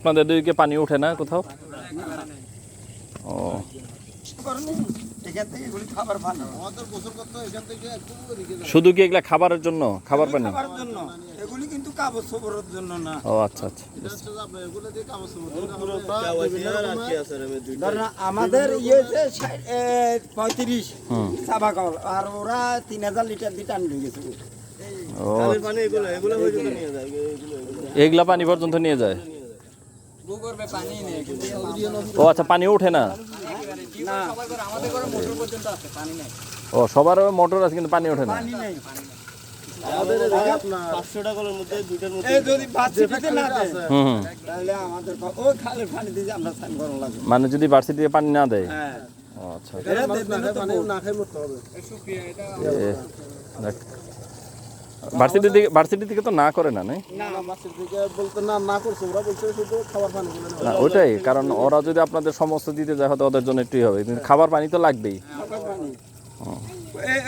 আপনাদের দিকে পানি ওঠে না কোথাও? ও। শুধু কি এগুলা খাবারের জন্য? খাবার পানি? এগুলি কিন্তু কাগজ সবরের জন্য না। ও আচ্ছা আচ্ছা। আমাদের ইয়ে হচ্ছে ষাট- এ, পঁয়ত্রিশ চাবা কল আর ওরা তিন হাজার লিটার দিয়ে টান দিয়ে গেছে। এগুলা পানি পর্যন্ত নিয়ে যায়? ভূগর্ভে পানি নেই ও আচ্ছা পানি ওঠে না? ও সবার মোটর আছে কিন্তু পানি ওঠে না। মানে যদি ভার্সিটিতে পানি না দেয়? আচ্ছা। ভার্সিটি থেকে ভার্সিটি থেকে তো না করে না নাই? না বাসের দিকে বলতে না না করছে ওরা বলছে শুধু খাবার পানি গুলো না ওইটাই কারণ ওরা যদি আপনাদের সমস্ত দিতে যায় হয়তো ওদের জন্য একটুই হবে। কিন্তু খাবার পানি তো লাগবেই।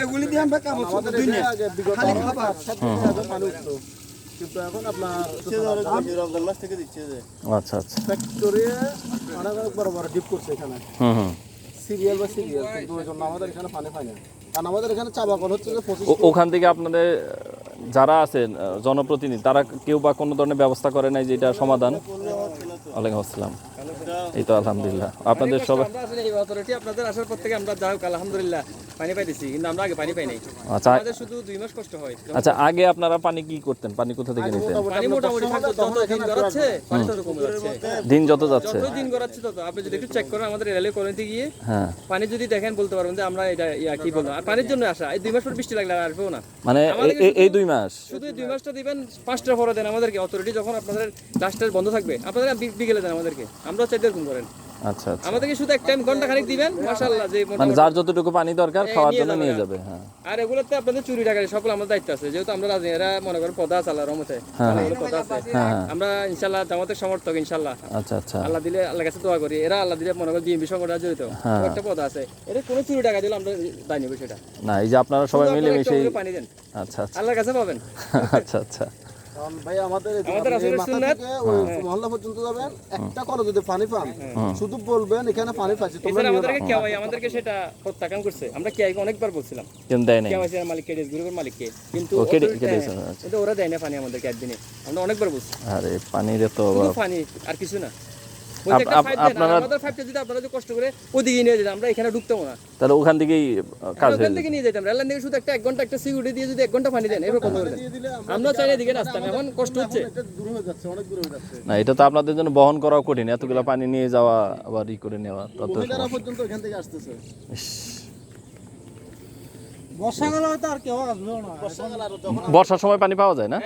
এগুলি দিয়ে আমরা কিন্তু এখন আপনার মাস থেকে দিচ্ছে যে। আচ্ছা আচ্ছা। ফ্যাক্টরি অনেক বড় বড় ডিপ করছে এখানে। হুম হুম। সিরিয়াল বা সিরিয়াল কিন্তু ওই জন্য আমাদের এখানে পানি পাই না। কারণ আমাদের এখানে হচ্ছে যে ওখান থেকে আপনাদের যারা আছেন জনপ্রতিনিধি, তারা কেউ বা কোনো ধরনের ব্যবস্থা করে নাই যে এটা সমাধান? ওয়ালাইকুম আসসালাম। এই তো আলহামদুলিল্লাহ। আপনাদের সবাই এই অথরিটি আপনাদের আসার পর থেকে আমরা যাই আলহামদুলিল্লাহ পানি পাইতেছি কিন্তু আমরা আগে পানি পাই নাই। আচ্ছা আমাদের শুধু দুই মাস কষ্ট হয়। আচ্ছা আগে আপনারা পানি কি করতেন? পানি কোথা থেকে নিতেন? পানি মোটামুটি থাকতো যত দিন গড়াচ্ছে পানি তত কমে যাচ্ছে। দিন যত যাচ্ছে। যত দিন গড়াচ্ছে তত। আপনি যদি একটু চেক করেন আমাদের রেলওয়ে কলোনিতে গিয়ে হ্যাঁ। পানি যদি দেখেন বলতে পারবেন যে আমরা এটা ইয়া কি বলব। আর পানির জন্য আসা এই দুই মাস পর বৃষ্টি লাগলে আর আসবেও না। মানে এই দুই মাস? শুধু দুই মাসটা দিবেন পাঁচটা পরে দেন আমাদেরকে। অথরিটি যখন আপনাদের লাস্টের বন্ধ থাকবে আপনাদের বি- বিকেলে দেন আমাদেরকে। আমরা চাইতে এরকম করেন। আচ্ছা আচ্ছা। আমাদেরকে শুধু এক টাইম ঘণ্টা খানিক দিবেন মাশাআল্লাহ যে মানে যার যতটুকু পানি দরকার খাওয়ার জন্য নিয়ে হ্যাঁ। যাবে হ্যাঁ। আর এগুলোতে আপনাদের চুরি সকল আমাদের দায়িত্ব আছে। যেহেতু আমরা মনে করেন পদা আছে আল্লাহ রহমতে। অনেকগুলো পদা আছে। হ্যাঁ হ্যাঁ। আমরা ইনশাল্লাহ জামাতের সমর্থক ইনশাল্লাহ আচ্ছা আচ্ছা। আল্লাহ দিলে আল্লাহ কাছে দোয়া করি। এরা আল্লাহ দিলে মনে করেন সংগঠন জড়িত। হ্যাঁ। একটা পদ আছে। এটা কোনো চুরি টাকা দিলে আমরা দায় নেব সেটা। না এই যে আপনারা সবাই মিলে মিশে পানি দেন। আচ্ছা আচ্ছা। আল্লাহর কাছে পাবেন। আচ্ছা আচ্ছা। কারণ ভাই আমাদের এই যে আমাদের আপনি এই আসলে মাথা সুন্নাত- থেকে ওই মহল্লা পর্যন্ত যাবেন একটা করে যদি পানি পান শুধু বলবেন এখানে পানি পাচ্ছি তোমরা এছাড়া নিও না। আমাদেরকে সেটা প্রত্যাখ্যান করছে। আমরা অনেকবার বলছিলাম। কিন্তু দেয় নাই। কেওয়াই মালিক কে। গ্রুপের হ্যাঁ, আচ্ছা। কিন্তু ওরা দেয় না পানি আমাদেরকে একদিনে। আমরা অনেকবার বলছি। আরে পানির এত পানি আর কিছু না। আপনারা- আমাদের পাইপটা যদি আপনারা কষ্ট করে ওদিকে নিয়ে যেতেন আমরা এখানে ঢুকতাম না। তাহলে ওখান থেকেই কাজ ওখান থেকে নিয়ে যেতাম রেল লাইন থেকে শুধু একটা এক ঘণ্টা একটা সিকিউরিটি দিয়ে যদি এক ঘণ্টা পানি দেন এবার করে আমরা চাইলে এদিকে আসতাম এখন কষ্ট হচ্ছে। এটা দূর হয়ে যাচ্ছে অনেক দূর হয়ে যাচ্ছে। না এটা তো আপনাদের জন্য বহন করাও কঠিন এতগুলো পানি নিয়ে যাওয়া আবার ই করে নেওয়া তত পর্যন্ত এখান থেকে আসতেছে ইস, বর্ষাকাল হয়তো আর কেউ আসবে না বর্ষাকাল আর যখন বর্ষার সময় পানি পাওয়া যায় না?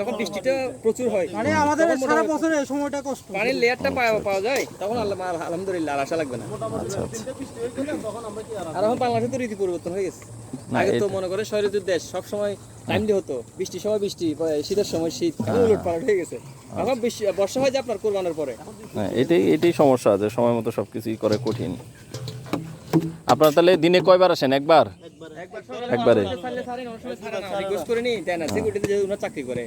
যখন বৃষ্টিটা প্রচুর হয় মানে আমাদের সারা বছর এই সময়টা কষ্ট। পানির লেয়ারটা পাওয়া পাওয়া যায় তখন আল্লাহ আলহামদুলিল্লাহ আর আশা লাগবে না। আচ্ছা আচ্ছা। বৃষ্টি গেলে তখন আমরা কি আর আর এখন বাংলাদেশে তো রীতি পরিবর্তন হয়ে গেছে। আগে তো মনে করে দেশ সব সময় টাইম দিয়ে হতো বৃষ্টির সময় বৃষ্টি শীতের সময় শীত এখন উলট পালট হয়ে গেছে। এখন বর্ষা হয় যে আপনার কোরবানের পরে। হ্যাঁ এটাই এটাই সমস্যা আছে সময় মতো সব কিছুই করে কঠিন। আপনারা তাহলে দিনে কয়বার আসেন? একবার? একবারে। রিকোয়েস্ট করে নি দেন আছে সিকিউরিটিতে যেহেতু ওনারা চাকরি করে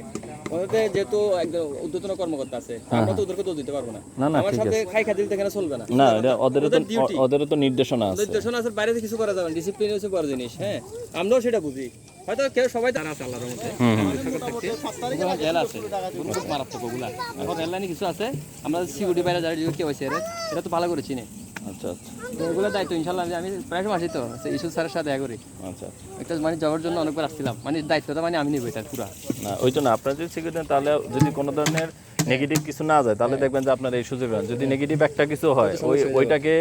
যেহেতু একদম কর্মকর্তা আছে আমরা তো ওদেরকে দোষ দিতে পারব না। না, না, আমার সাথে খাই খাদ্য দিতে চলবে না। না এটা তো ওদের তো নির্দেশনা আছে। নির্দেশনা আছে বাইরে কিছু করা যাবে ডিসিপ্লিন হচ্ছে বড় জিনিস হ্যাঁ। আমরাও সেটা বুঝি। হয়তো কেউ সবাই জানা আছে আল্লাহর মধ্যে জেল আছে মারাত্মক ওগুলা। এখন রেল লাইনে কিছু আছে আমরা সিকিউরিটি বাইরে যারা কেউ আছে এটা তো ভালো করে চিনে। আচ্ছা আচ্ছা। তো এগুলো দায়িত্ব ইনশাল্লাহ আমি প্রায় সময় তো ইস্যু স্যারের সাথে করি আচ্ছা একটা মানে যাওয়ার জন্য অনেকবার আসছিলাম। মানে দায়িত্বটা মানে আমি নিব এটা পুরা। না ওই জন্য আপনার যদি সিকিউরিটি তাহলে যদি কোনো ধরনের নেগেটিভ কিছু না যায় তাহলে দেখবেন যে আপনার এই সুযোগ হয়। যদি নেগেটিভ একটা কিছু হয় ওই ওইটাকে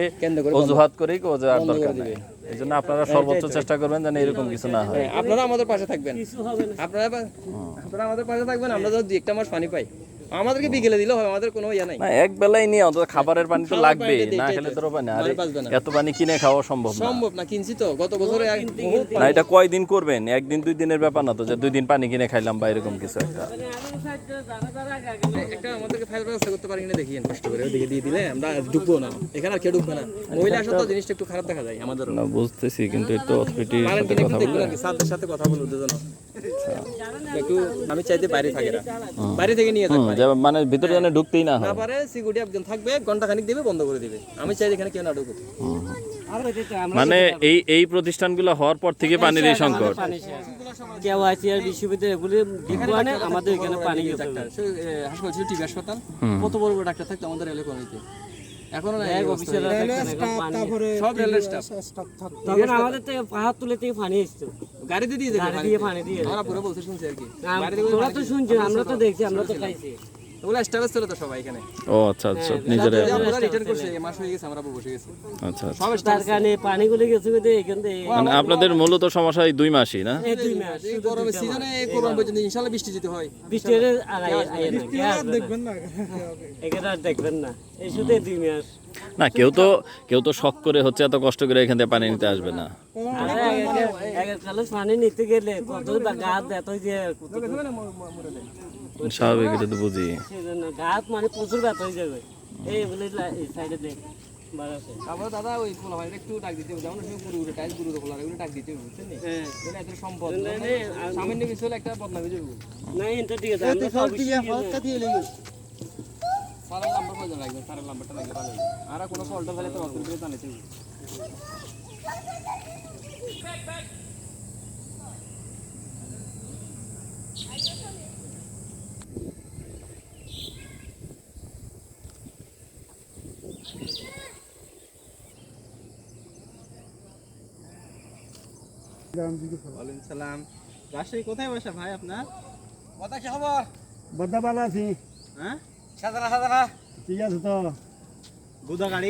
অজুহাত করেই যাওয়ার দরকার নেই। এই জন্য আপনারা সর্বোচ্চ চেষ্টা করবেন যেন এরকম কিছু না হয়। হ্যাঁ, আপনারা আমাদের পাশে থাকবেন। আপনারা আপনারা আমাদের পাশে থাকবেন আমরা যদি একটা মাস পানি পাই। আমাদেরকে বিকেলে দিলে হয় আমাদের কোনো ইয়া নাই না এক বেলায় নিয়ে অন্তত খাবারের পানি তো পানিটা না খেলে তো। আরে মানে। এত পানি কিনে খাওয়া সম্ভব না সম্ভব না কিনছি তো গত বছরে না এটা কয়দিন করবেন একদিন দুই দিনের ব্যাপার না তো যে দুই দিন পানি কিনে খাইলাম বা এরকম কিছু একটা একটা আমাদেরকে ফাইল ব্যবস্থা করতে পারি কিনা দেখিয়েন কষ্ট করে ওদিকে দিয়ে দিলে আমরা ঢুকবো না এখানে আর কেউ ঢুকবে না মহিলা আসলে তো জিনিসটা একটু খারাপ দেখা যায় আমাদের না বুঝতেছি কিন্তু অথরিটির সাথে কথা বলে সাথে কথা দুজন একটু আমি চাইতে বাইরে থাকে বাইরে থেকে নিয়ে যাক মানে ভিতরে যেন ঢুকতেই না না পারে সিকিউরিটি একজন থাকবে ঘণ্টা খানিক দিবে বন্ধ করে দিবে। আমি চাই এখানে কেউ না ঢুকুক। মানে এই এই প্রতিষ্ঠানগুলো হওয়ার পর থেকে পানির এই সংকট। কেউ আছে আর বিশ্ববিদ্যালয় বিজ্ঞানে আমাদের এখানে পানি ডাক্তার হাসপাতাল ছিল টিবি হাসপাতাল কত বড় বড় ডাক্তার থাকতো আমাদের এলাকা কমিতে এখন না এই অবস্থা। সব রেলের স্টাফ। তখন আমাদের থেকে পাহাড় তুলে থেকে পানি এসতো গাড়ি দিয়ে দিয়ে গাড়ি দিয়ে পানি দিয়ে আমরা পুরো। বলতে শুনছি আর কি। তো শুনছো আমরা তো দেখছি আমরা তো খাইছি। ওগুলো স্টাফ ছিল তো সবাই এখানে। ও আচ্ছা আচ্ছা নিজেরা আমরা রিটার্ন করছে এই মাস হয়ে গেছে আমরা বসে গেছি। আচ্ছা আচ্ছা। সব তার কারণে পানিগুলো গেছে কোথায় এখান থেকে। মানে আপনাদের মূলত সমস্যা এই দুই মাসই না? এই দুই মাস এই গরমের সিজনে এই কোরবান পর্যন্ত ইনশাআল্লাহ বৃষ্টি যেতে হয়। বৃষ্টি হলে আর আই- না, কে না? এখানে আর দেখবেন না। এই শুধু দুই মাস। না কেউ তো কেউ তো শখ করে হচ্ছে এত কষ্ট করে এখান থেকে পানি নিতে আসবে না। আরে একে- একে কালো পানি নিতে গেলে কত গাছ এত যে স্বাভাবিক, এটা তো বুঝি। গাছ মানে প্রচুর ব্যথা হয়ে যাবে এই বলে সাইডে দাদা ওই পোলা ভাই একটু ডাক দিতে হবে যেমন গুরু টাইস গুরু খোলা এগুলো ডাক দিতে হবে বুঝছেন এত একটা বদনামি যাবে না এটা লাগবে সারের নাম্বারটা লাগবে আর কোনো ফল্ট হলে তো ওয়ালাইকুম সালাম। রাজশাহী কোথায় বাসা ভাই আপনার? কথা কি খবর? বদ্দা ভালো আছি। হ্যাঁ? সাদারা সাদারা ঠিক আছে তো।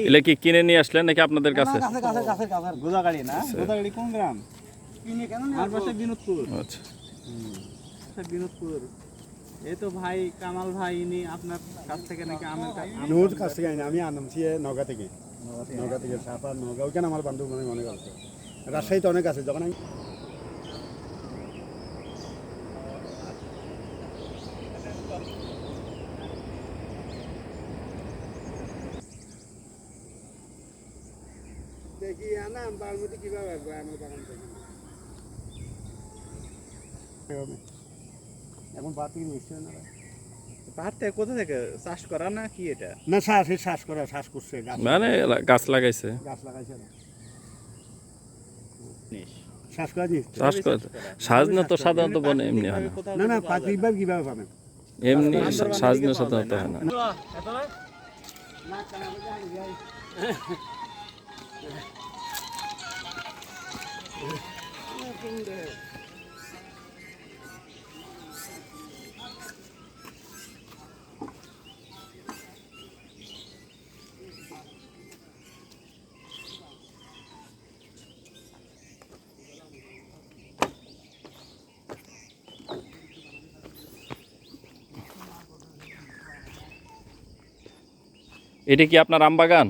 এলে কি কিনে নিয়ে আসলেন নাকি আপনাদের কাছে? না গুদাগাড়ি কোন গ্রাম? আমার বাসা বিনোদপুর। আচ্ছা। বিনোদপুর। এই তো ভাই কামাল ভাই ইনি আপনার কাছ থেকে নাকি আমের নোট কাছ থেকে আমি আনছি নগা থেকে। নগা থেকে। সাপা নগা ওইখানে আমার বান্ধব মনে অনেক আছে? রাজশাহীতে অনেক আছে যখন আমি দেখি আনা বারমতি কীভাবে আসবে আমার বাগান থেকে এখন বাদ থেকে নিশ্চয় না? পাহাড় থেকে কোথা থেকে? চাষ করা না কি এটা? না শ্বাস এই শ্বাস করা শ্বাস করছে গাছ মানে গাছ লাগাইছে। গাছ লাগাইছে না শ্বাস করা জিনিস তো। চাষ সাজনা তো সাধারণত বনে এমনি হয় না? কোথাও না না প্রাকৃতিকভাবে কীভাবে পাবেন এমনি সাজনা সাধারণত হয় না? এটা কি আপনার আম বাগান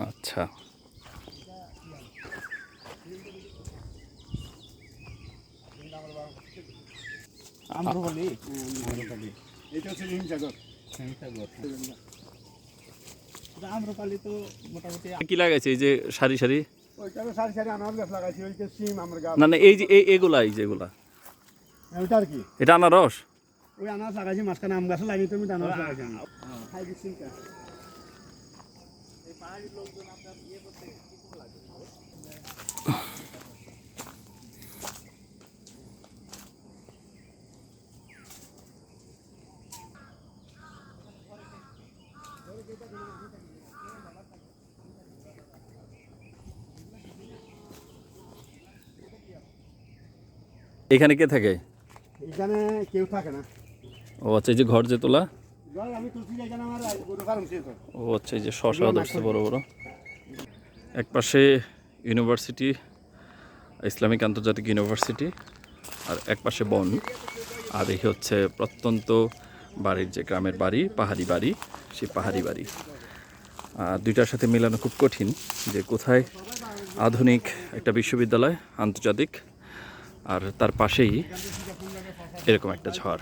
আচ্ছা আম্রপলি। এটা হচ্ছে হিমসাগর। আম্রপালি তো মোটামুটি কি লাগাইছে এই যে সারি সারি? সারি সারি আনার গাছ লাগাইছি ওই যে সিম আমার গাছ। না না এই যে এই- এগুলা এই যেগুলা ওইটা আর কি। এটা আনারস? ওই আনারস লাগাইছি মাঝখানে আম গাছ লাগিয়ে তুমি আনারস লাগাইছি। কা। এখানে কে থাকে? এখানে কেউ থাকে না। ও আচ্ছা এই যে ঘর যে তোলা। ও আচ্ছা এই যে শশা ধরছে বড় বড়। এক পাশে ইউনিভার্সিটি ইসলামিক আন্তর্জাতিক ইউনিভার্সিটি আর এক পাশে বন। আর এই হচ্ছে প্রত্যন্ত বাড়ির যে গ্রামের বাড়ি পাহাড়ি বাড়ি সেই পাহাড়ি বাড়ি। আর দুইটার সাথে মেলানো খুব কঠিন যে কোথায় আধুনিক একটা বিশ্ববিদ্যালয় আন্তর্জাতিক আর তার পাশেই এরকম একটা ঝড়।